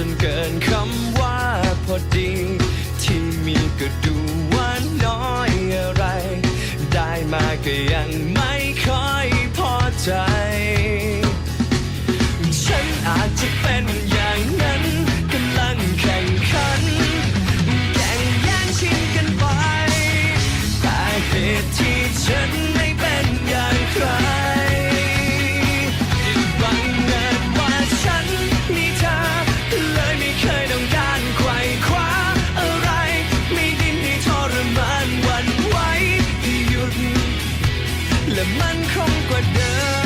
จนเกินคำว่าพอดี ที่มีก็ดูว่าน้อยอะไร ได้มาก็ยังไม่ค่อยพอใจ มันคงกว่าเดิม